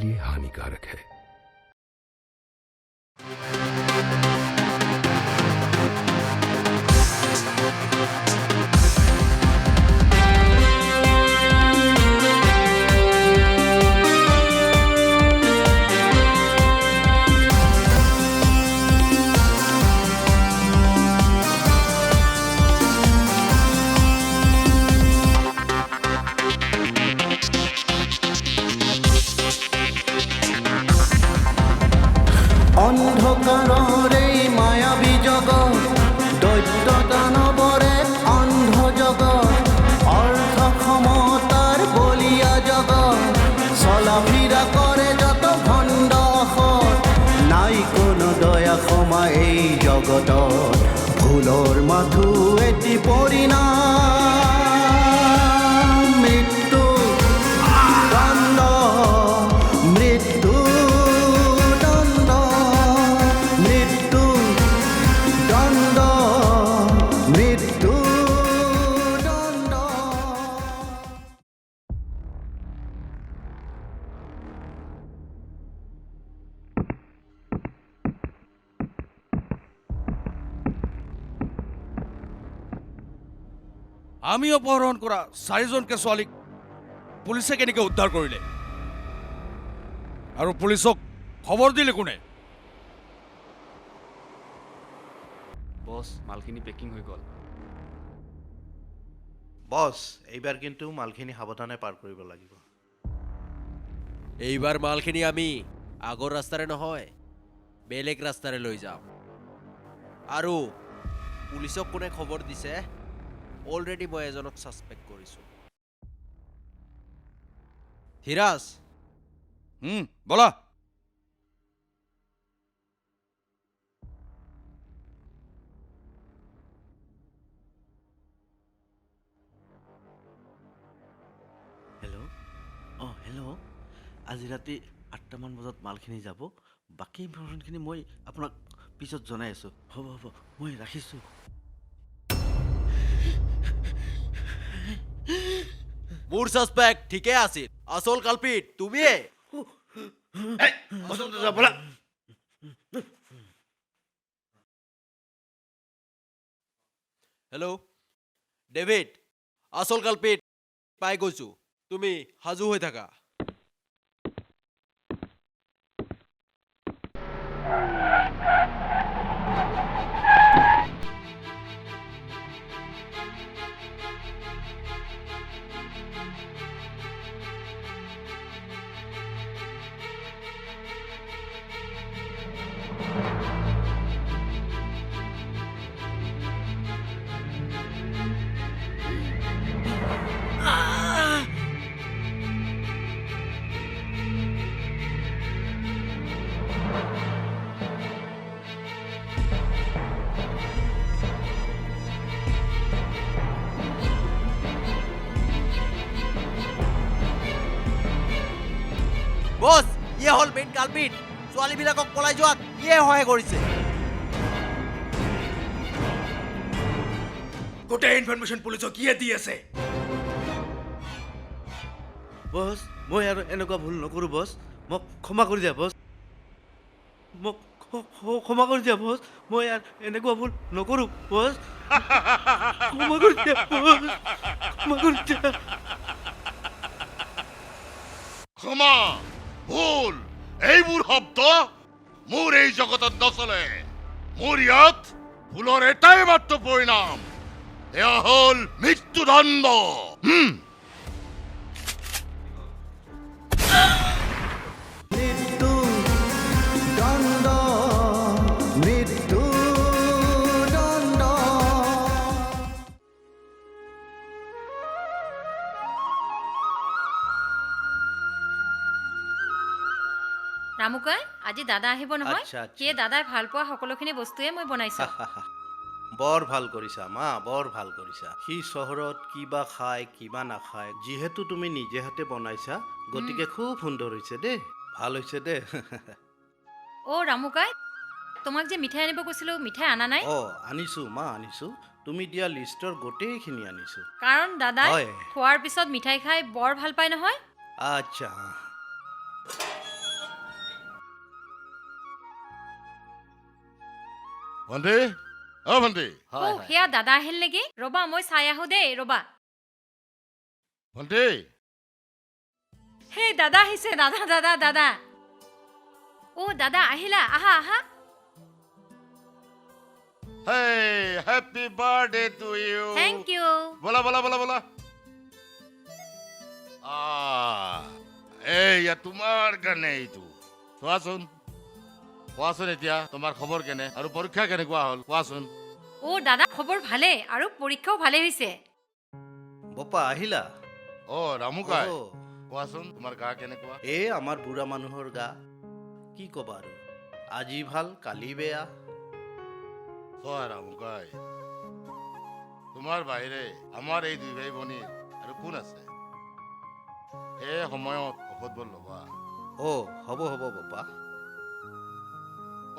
लिए हानिकारक है। অন্ধকাৰৰ এই মায়াবী জগত দৈত্য দানৱৰে অন্ধ জগত অৰ্থ ক্ষমতাৰ বলিয়া জগত চলা ফিৰা কৰে যত ভণ্ড নাই কোনো দয়া ক্ষমা এই জগতত ভুলৰ মাথো এটি পৰিণাম আমি অপহৰণ কৰা চাৰিজনকে ছোৱালীক পুলিচে কেনেকৈ উদ্ধাৰ কৰিলে? আৰু পুলিচক খবৰ দিলে কোনে? বছ মালখিনি পেকিং হৈ গ'ল। বছ এইবাৰ কিন্তু মালখিনি সাৱধানে পাৰ কৰিব লাগিব। এইবাৰ মালখিনি আমি আগৰ ৰাস্তাৰে নহয় বেলেগ ৰাস্তাৰে লৈ যাম। আৰু পুলিচক কোনে খবৰ দিছে? অলৰেডি মই এজনক ছাছপেক্ট কৰিছোঁ। হুম বলা। হেল্ল' অঁ হেল্ল' আজি ৰাতি আঠটামান বজাত মালখিনি যাব। বাকী ইনফৰমেশ্যনখিনি মই আপোনাক পিছত জনাই আছোঁ। হ'ব হ'ব মই ৰাখিছোঁ। মোৰ ছাছপেক্ট ঠিকে আছিল আচল কালপিত তুমিয়ে। হেল্ল' ডেভিড আচল কালপিত পাই গৈছোঁ। তুমি সাজু হৈ থাকা। কালপিত ছোৱালীবিলাকক পলাই যোৱাত ইয়ে সহায় কৰিছে। গোটেই ইনফৰমেশ্যন পুলিচক কিয়ে দি আছে। বছ মই আৰু এনেকুৱা ভুল নকৰোঁ বছ। মোক ক্ষমা কৰি দিয়া বছ। মোক ক্ষ- ক্ষ- ক্ষমা কৰি দিয়া বছ। মই আৰু এনেকুৱা ভুল নকৰোঁ বছ। ক্ষমা কৰি দিয়া বছ। ক্ষমা কৰি দিয়া। ক্ষমা ভুল। এইবোৰ শব্দ মোৰ এই জগতত নচলে। মোৰ ইয়াত ভুলৰ এটাই মাত্ৰ পৰিণাম। এয়া হ'ল মৃত্যুদণ্ড। দাদা আহিব নহয়? আচ্ছা, আচ্ছা। সেয়ে দাদাই ভালো পোৱা সকলোখিনি বস্তুৱে মই বনাইছোঁ। বৰ ভালো কৰিছা মা বৰ ভালো কৰিছা। সি চহৰত কিবা খায় কিবা নাখায় যিহেতু তুমি নিজে হাতে বনাইছা গতিকে খুব সুন্দৰ হৈছে দেই। ভালো হৈছে দেই। অ' ৰামুকাই তোমাক যে মিঠাই আনিব কৈছিলোঁ মিঠাই আনা নাই? অঁ আনিছো মা আনিছো। তুমি দিয়া লিষ্টৰ গোটেইখিনি আনিছো। কাৰণ দাদাই হয়। খোৱাৰ পিছত মিঠাই খাই বৰ ভালো পায় নহয়? আচ্ছা ভণ্টি? অ ভণ্টি। অ সেয়া দাদা আহিল নেকি? ৰ'বা মই চাই আহোঁ দেই ৰ'বা। ভণ্টি? হেই দাদা আহিছে দাদা দাদা দাদা। অ দাদা আহিলা আহা আহা। Hey happy birthday to you. Thank you. বলা বলা বলা বলা। আহ, এইয়া তোমাৰ কাৰণে এইটো। চোৱাচোন। কোৱাচোন এতিয়া তোমাৰ খবৰ কেনে? আৰু পৰীক্ষা কেনেকুৱা হ'ল? কোৱাচোন। অ দাদা খবৰ ভালেই আৰু পৰীক্ষাও ভালে হৈছে। বপা আহিলা? অ ৰামুকাই। অ, কোৱাচোন তোমাৰ গা কেনেকুৱা? এই আমাৰ বুঢ়া মানুহৰ গা। কি ক'বা আৰু? আজি ভালো কালি বেয়া। চোৱা ৰামুকাই। তোমাৰ বাহিৰে আমাৰ এই দুই ভাই ভনীৰ আৰু কোন আছে? এই সময়ত ঔষধবোৰ ল'বা। অ হ'ব হ'ব বপা।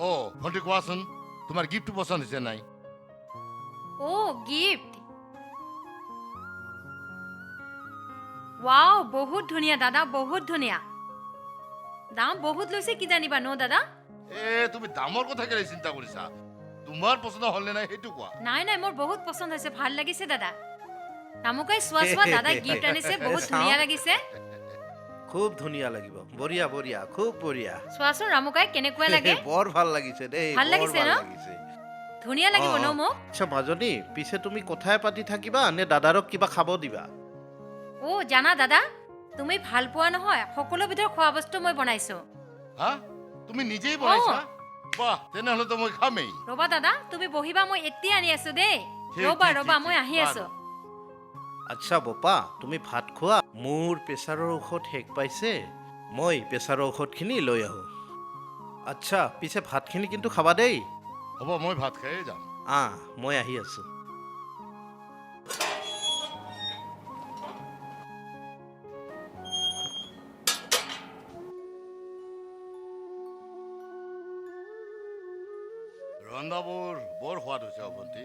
অ ভণ্টি কোৱাচোন তোমাৰ গিফ্টটো পচন্দ হৈছে নাই? অ গিফ্ট ৱাও বহুত ধুনীয়া দাদা বহুত ধুনীয়া। দাম বহুত লৈছে কি জানিবা ন দাদা? এ তুমি দামৰ কথা কেলে চিন্তা কৰিছা? তোমাৰ পচন্দ হ'ল নে নাই সেইটো কোৱা। নাই নাই মোৰ বহুত পচন্দ হৈছে ভালো লাগিছে দাদা। তামোকাই চোৱা চোৱা দাদাই গিফ্ট আনিছে বহুত ধুনীয়া লাগিছে। খুব ধুনীয়া লাগিব। বঢ়িয়া বঢ়িয়া খুব বঢ়িয়া। চোৱাচোন ৰামুকাই কেনেকুৱা লাগে? বৰ ভালো লাগিছে দেই ভালো লাগিছে ন? ধুনীয়া লাগিব ন। মোক? আচ্ছা মাজনী পিছে তুমি কথাই পাতি থাকিবা নে দাদাৰক কিবা খাব দিবা? অ জানা দাদা তুমি ভালো পোৱা নহয় সকলো বিধৰ খোৱা বস্তু মই বনাইছো। হা? তুমি নিজেই বনাইছা? বাহ তেনেহ'লেতো মই খামেই। ৰ'বা দাদা তুমি বহিবা মই এতিয়া আনি আছো দেই। ৰ'বা ৰ'বা মই আহি আছো। আচ্ছা বপা তুমি ভাত খোৱা? মোৰ প্ৰেছাৰৰ ঔষধ শেষ পাইছে মই প্ৰেছাৰৰ ঔষধখিনি লৈ আহোঁ। আচ্ছা পিছে ভাতখিনি কিন্তু খাবা দেই। হ'ব মই ভাত খায়ে যাম। আহ মই আহি আছোঁ। ৰন্ধাবোৰ বৰ সোৱাদ হৈছে অ ভণ্টি।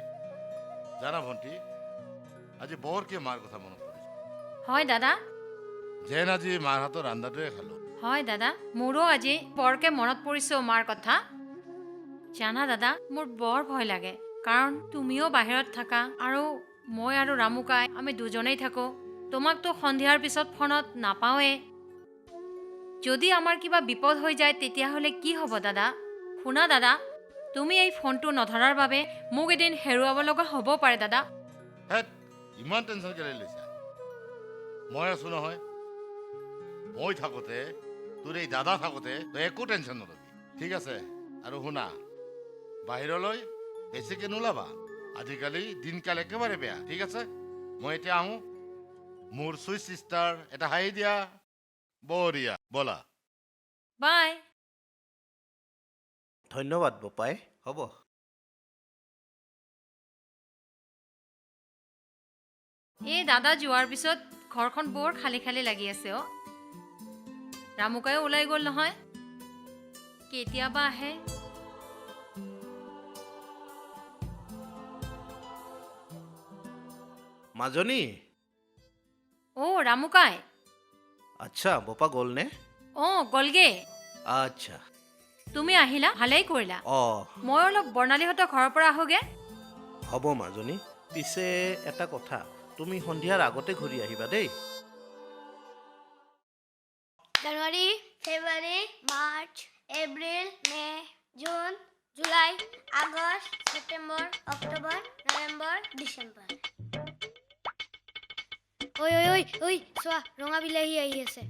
জানা ভণ্টি আজি বৰকে মাৰ কথা মনত হয় দাদা? যেন আজি মাৰ হাতৰ ৰান্ধাটোৱে খালোঁ। হয় দাদা মোৰো আজি বৰকে মনত পৰিছে মাৰ কথা। জানা দাদা মোৰ বৰ ভয় লাগে কাৰণ তুমিও বাহিৰত থাকা আৰু মই আৰু ৰামুকাই আমি দুজনেই থাকোঁ। তোমাকতো সন্ধিয়াৰ পিছত ফোনত নাপাওঁৱে যদি আমাৰ কিবা বিপদ হৈ যায় তেতিয়াহ'লে কি হ'ব দাদা? শুনা দাদা তুমি এই ফোনটো নধৰাৰ বাবে মোক এদিন হেৰুৱাব লগা হ'ব পাৰে দাদা। ইমান টেনশ্যন কেলে লৈছা? মই আছো নহয়। মই থাকোঁতে তোৰ এই দাদা থাকোঁতে তই একো টেনশ্যন নলবি। ঠিক আছে? আৰু শুনা বাহিৰলৈ বেছিকৈ নোলাবা। আজিকালি দিনকাল একেবাৰে বেয়া ঠিক আছে? মই এতিয়া আহোঁ। মোৰ চুইচ চিষ্টাৰ এটা হাঁহি দিয়া। বঢ়িয়া ব'লা। বাই। ধন্যবাদ বপাই হ'ব। এই দাদা যোৱাৰ পিছত ঘৰখন বৰ খালী খালী লাগি আছে অ' ৰামুকায়ো ওলাই গ'ল নহয়। কেতিয়াবা আহে। মাজনী? অ' ৰামুকাই। আচ্ছা বপা গ'লনে? অঁ গ'লগে। আচ্ছা। তুমি আহিলা ভালেই কৰিলা। অঁ। মই অলপ বৰ্ণালীহঁতৰ ঘৰৰ পৰা আহোঁগে। হ'ব মাজনী পিছে এটা কথা। তুমি সন্ধিয়াৰ আগতে ঘূৰি আহিবা দেই। January February March April May June July August September October November December. ঐ ঐ ঐ ঐ চোৱা ৰঙা বিলাহী আহি আছে।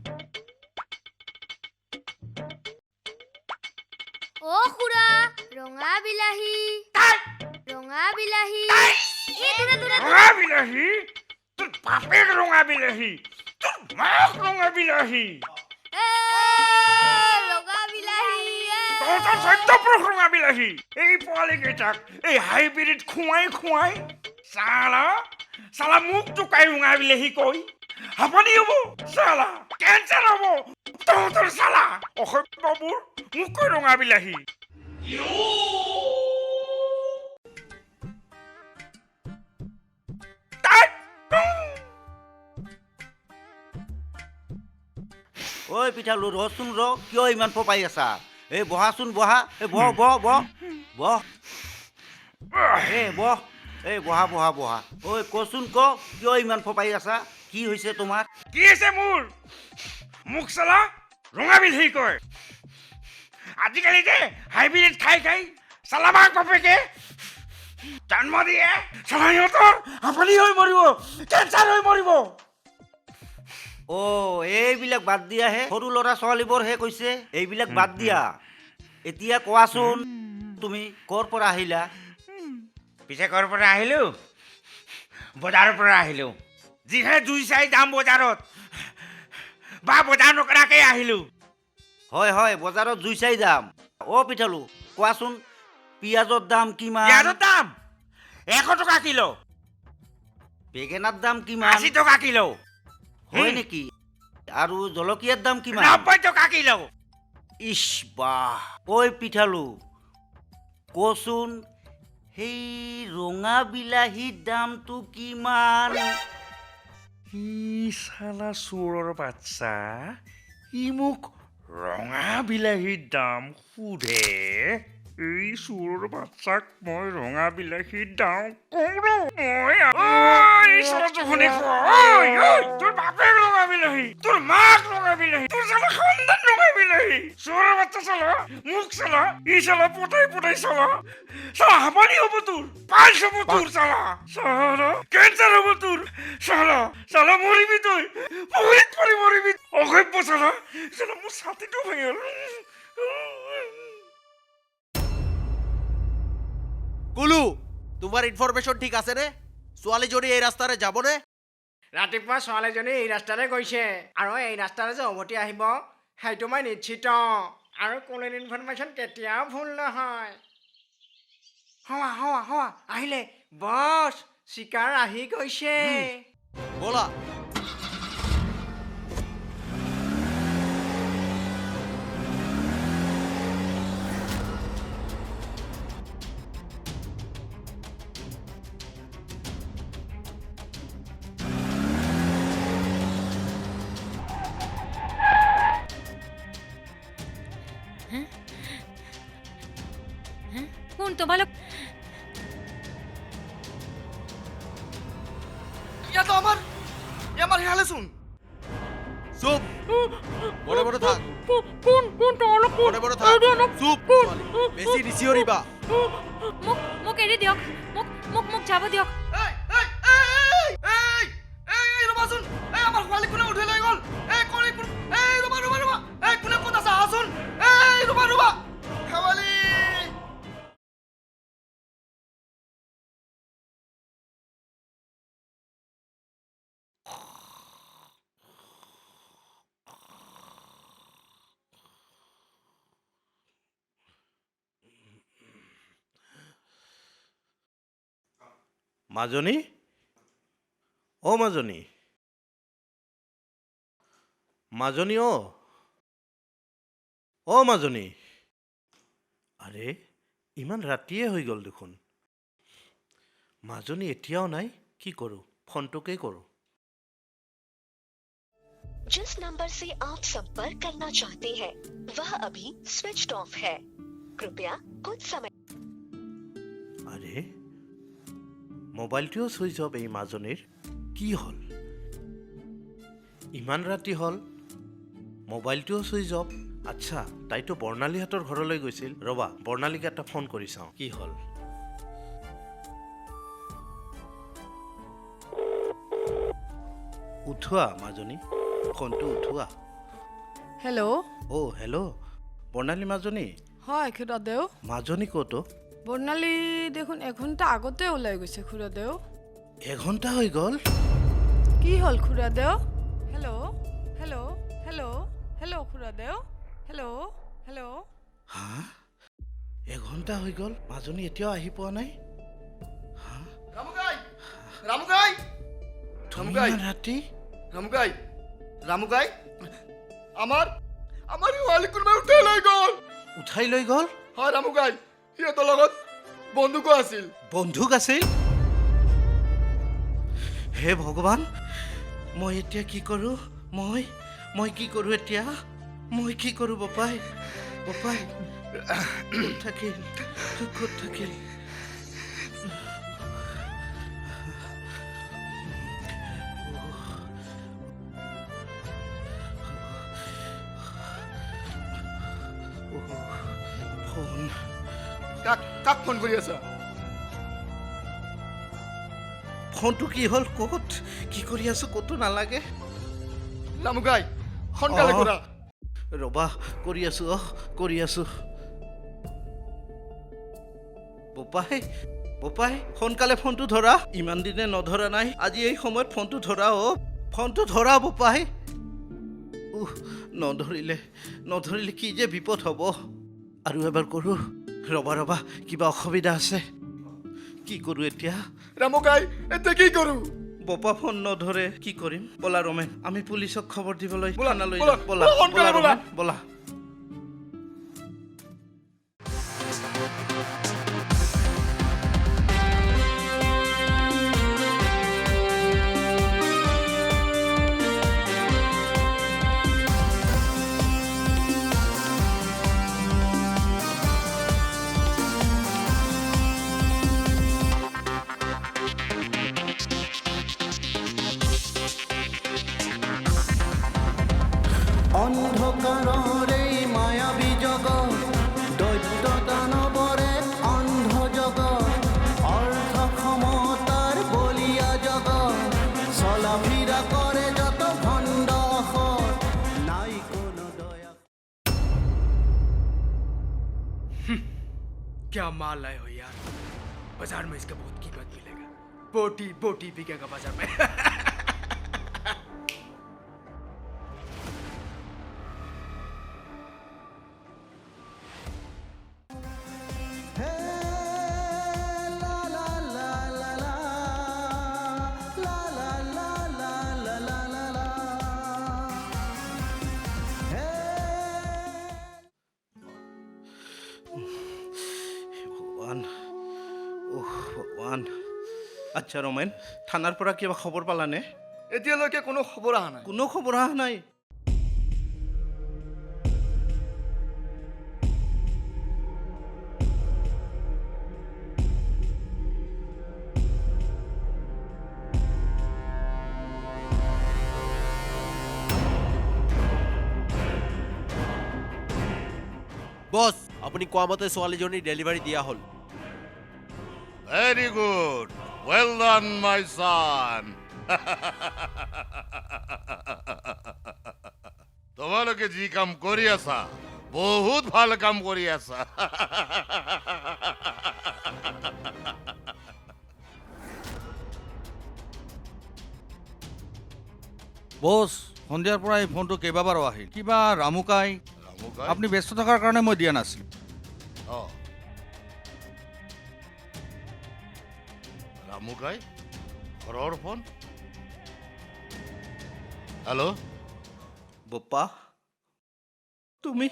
অ খুৰা ৰঙা বিলাহী। ৰঙা বিলাহী। বিলাহী? বাপেক ৰঙা বিলাহী তোৰ মাক ৰঙা বিলাহী। তহঁতৰ চৈধ্যপুৰুষ ৰঙা বিলাহী। এই পোৱালীকেইটাক এই হাইব্ৰিড খুৱাই খুৱাই চালা চালা মোক জোকাই ৰঙা বিলাহী কৈ হাঁপানি হ'ব চালা কেঞ্চাৰ হ'ব। তহঁতৰ চালা অসভ্যবোৰ মোক ৰঙা বিলাহী। ঐ পিঠালু ৰচোন ৰ কিয় ইমান ফপাই আছা? এই বহাচোন বহা এই বহ বহ বহ বহ। আহ, এ বহ এই বহা বহা বহা। ঐ কচোন ক কিয় ইমান ফপাই আছা? কি হৈছে তোমাৰ? কি আছে মোৰ? মোক চালা? ৰঙা বিলাহী কয়। আজিকালি যে হাইব্ৰিড খাই খাই চালা মাক বাপেকে জন্ম দিয়ে চালা সিহঁতৰ হাঁফানি হৈ মৰিব কেঞ্চাৰ হৈ মৰিব। অ এইবিলাক বাদ দিয়াহে সৰু ল'ৰা ছোৱালীবোৰহে কৈছে। এইবিলাক বাদ দিয়া। এতিয়া কোৱাচোন তুমি ক'ৰ পৰা আহিলা? পিছে ঘৰৰ পৰা আহিলো? বজাৰৰ পৰা আহিলো। যিহে জুই চাই যাম বজাৰত বা বজাৰ নকৰাকৈ আহিলো। হয় হয় বজাৰত জুই চাই যাম। অ পিঠালু কোৱাচোন পিঁয়াজৰ দাম কিমান? পিঁয়াজৰ দাম এশ টকা কিলো। বেঙেনাৰ দাম কিমান? আশী টকা কিলো। হয় নেকি? আৰু জলকীয়াৰ দাম কিমান নব্বৈ টকা কিলো ইছ বাহ ঐ পিঠালু? কচোন সেই ৰঙা বিলাহীৰ দামটো কিমান ই চালা চোৰৰ বাচ্চা ই মোক ৰঙা বিলাহীৰ দাম সোধে এই চোৰৰ বাচ্চাক মই ৰঙা বিলাহীৰ দাম কৰো মই ঐ তোৰ বাপেক ৰঙা বিলাহী তোৰ মাক ৰঙা বিলাহী তোৰ চালা খানদান ৰঙা বিলাহী। চোৰৰ বাচ্চা চালা মোক চালা ই চালা পতাই পতাই চালা। চালা হাঁপানি হ'ব তোৰ পাইছ হ'ব তোৰ চালা। চালা কেঞ্চাৰ হ'ব তোৰ চালা চালা মৰিবি তই। পুখুৰীত পৰি মৰিবি অসভ্য চালা। চালা মোৰ ছাতিটো ভাঙি গ'ল কুলু তোমাৰ ইনফৰমেশ্যন ঠিক আছে আছেনে ছোৱালীজনী এই ৰাস্তাৰে যাবনে ৰাতিপুৱা ছোৱালীজনী এই ৰাস্তাৰে গৈছে আৰু এই ৰাস্তাৰে যে উভতি আহিব সেইটো মই নিশ্চিত। আৰু কোনো ইনফৰমেশ্যন কেতিয়াও ভুল নহয়। হোৱা হোৱা হোৱা আহিলে। বছ চিকাৰ আহি গৈছে। ব'লা। দিয়ক মোক মোক যাব দিয়ক এই এই এই এই এই ৰবাচোন এই আমাৰ পোৱালি কোনে মাজনী অ' মাজনী মাজনী অ' অ' মাজনী আৰে ইমান ৰাতিয়ে হৈ গ'ল দেখোন মাজনী এতিয়াও নাই কি কৰোঁ ফোনটোকেই কৰোঁ जिस नंबर से आप संपर्क करना चाहते हैं वह अभी स्विच ऑफ है कृपया कुछ समय আৰে মোবাইলটোও চুইচ অফ এই মাজনীৰ কি হ'ল? ইমান ৰাতি হ'ল। মোবাইলটোও চুইচ অফ। আচ্ছা তাইতো বৰ্ণালীহঁতৰ ঘৰলৈ গৈছিল। ৰ'বা বৰ্ণালীক এটা ফোন কৰি চাওঁ। কি হ'ল? উঠোৱা মাজনী। ফোনটো উঠোৱা। হেল্ল' অ' হেল্ল' বৰ্ণালী মাজনী। হয় খুৰাদেউ মাজনী ক'তো? বৰ্ণালী দেখোন এঘণ্টা আগতে ওলাই গৈছে খুৰাদেউ এঘণ্টা হৈ গ'ল? কি হ'ল খুৰাদেউ হেল্ল' হেল্ল' হেল্ল' হেল্ল' খুৰাদেউ হেল্ল' হেল্ল' হা? এঘণ্টা হৈ গ'ল? মাজনী এতিয়াও আহি পোৱা নাই? ৰামুকাই! ৰামুকাই! ৰাতি। ৰামুকাই! ৰামুকাই! আমাৰ আমাৰ কোনোবাই উঠাই লৈ গ'ল। উঠাই লৈ গ'ল? হয় ৰামুকাই। সিহঁতৰ লগত বন্দুকো আছিল। বন্দুক আছিল? হে ভগৱান, মই এতিয়া কি কৰোঁ? মই মই কি কৰোঁ এতিয়া? মই কি কৰোঁ, বপাই? বপাই থাকিল ক'ত থাকিল। কৰি আছা ফোনটো কি হ'ল ক'ত কি কৰি আছো ক'তো নালাগে ৰামুকাই সোনকালে। কৰা ৰবা কৰি আছো অহ কৰি আছো বোপাই বোপাই সোনকালে ফোনটো ধৰা ইমান দিনে নধৰা নাই আজি এই সময়ত ফোনটো ধৰা অ ফোনটো ধৰা বোপাই। উহ নধৰিলে নধৰিলে কি যে বিপদ হ'ব। আৰু এবাৰ কৰোঁ। ৰবা ৰবা কিবা অসুবিধা আছে? কি কৰোঁ এতিয়া? ৰামকাই এতিয়া কি কৰোঁ? বপা ফোন নধৰে কি কৰিম? বলা ৰমেন আমি পুলিচক খবৰ দিবলৈ ব'লা, ব'লা, বলা। माल लाए हो यार। बाज़ार में इसका बहुत कीमत मिलेगा। बोटी बोटी बिकेगा बाज़ार में। আচ্ছা ৰমেন থানাৰ পৰা কিবা খবৰ পালানে? এতিয়ালৈকে কোনো খবৰ অহা নাই। কোনো খবৰ অহা নাই? বছ আপুনি কোৱা মতে ছোৱালীজনী ডেলিভাৰী দিয়া হ'ল। ভেৰি গুড ৱেল ডান মাই চান তোমালোকে যি কাম কৰি আছা বহুত ভালো কাম কৰি আছা। বছ সন্ধিয়াৰ পৰা এই ফোনটো কেইবাবাৰো আহিল। কিবা ৰামুকাই? আপুনি ব্যস্ত থকাৰ কাৰণে মই দিয়া নাছিলোঁ। অ। ঘৰৰ ফোন হেল্ল' বপ্পা তুমি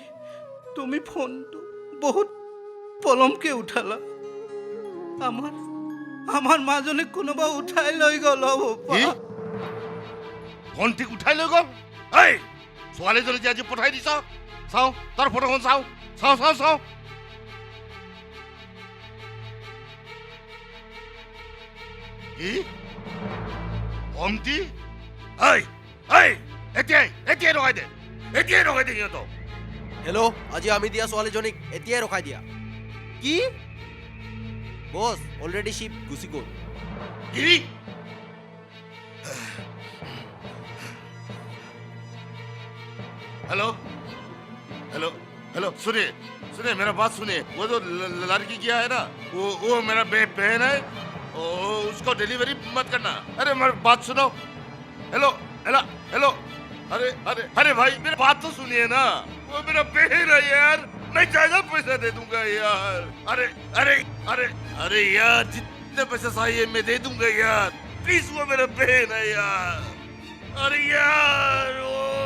তুমি ফোনটো বহুত পলমকে উঠালা। আমাৰ আমাৰ মাজনী কোনোবা উঠাই লৈ গ'ল অ বপ্পা। কি? ফোনটি উঠাই লৈ গ'ল? এই ছোৱালীজনী যে আজি পঠাই দিছ। চাওঁ তাৰ ফটোখন চাওঁ। চাওঁ চাওঁ চাওঁ। কি কমটি এই এই এতিয়াই এতিয়াই ৰখাই দে এতিয়াই ৰখাই দে সিহঁতক হেল্ল' আজি আমি দিয়া ছোৱালীজনীক এতিয়াই ৰখাই দিয়া কি বছ অলৰেডি শ্বিপ গুচি গ'ল কি हेलो हेलो हेलो सुनिए सुनिए मेरा बात सुनिए वो जो ल- ल- लड़की किया है ना वो वो मेरा बे, बहन है ओ, उसको डिलीवरी मत करना। अरे मेरी बात सुनो। हेलो हेलो हेलो अरे अरे अरे भाई मेरी बात तो सुनिए ना। वो मेरा बहन है यार। मैं ज़्यादा पैसा दे दूँगा यार। अरे अरे अरे अरे यार जितने पैसे चाहिए मैं दे दूँगा यार। प्लीज़ वो मेरा बहन है यार। अरे यार ओ।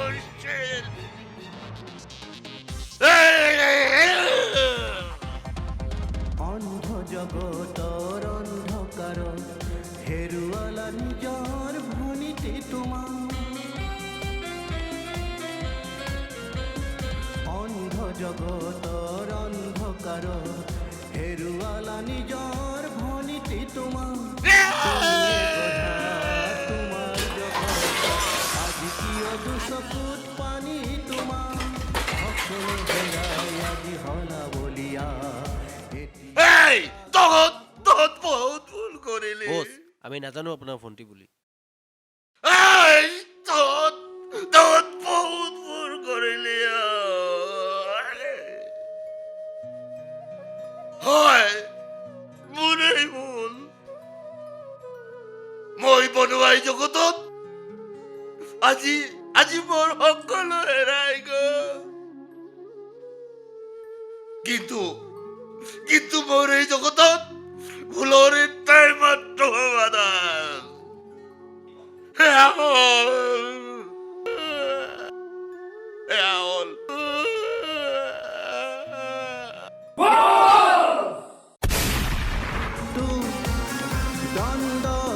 আপোনাৰ ভণ্টি বুলি। হয় ভুল। মই বনোৱা এই জগতত আজি আজি মোৰ সকলো হেৰাই গ'ল। কিন্তু কিন্তু মোৰ এই জগতত glory mato vadas. Eol. Eol. Two. Dando.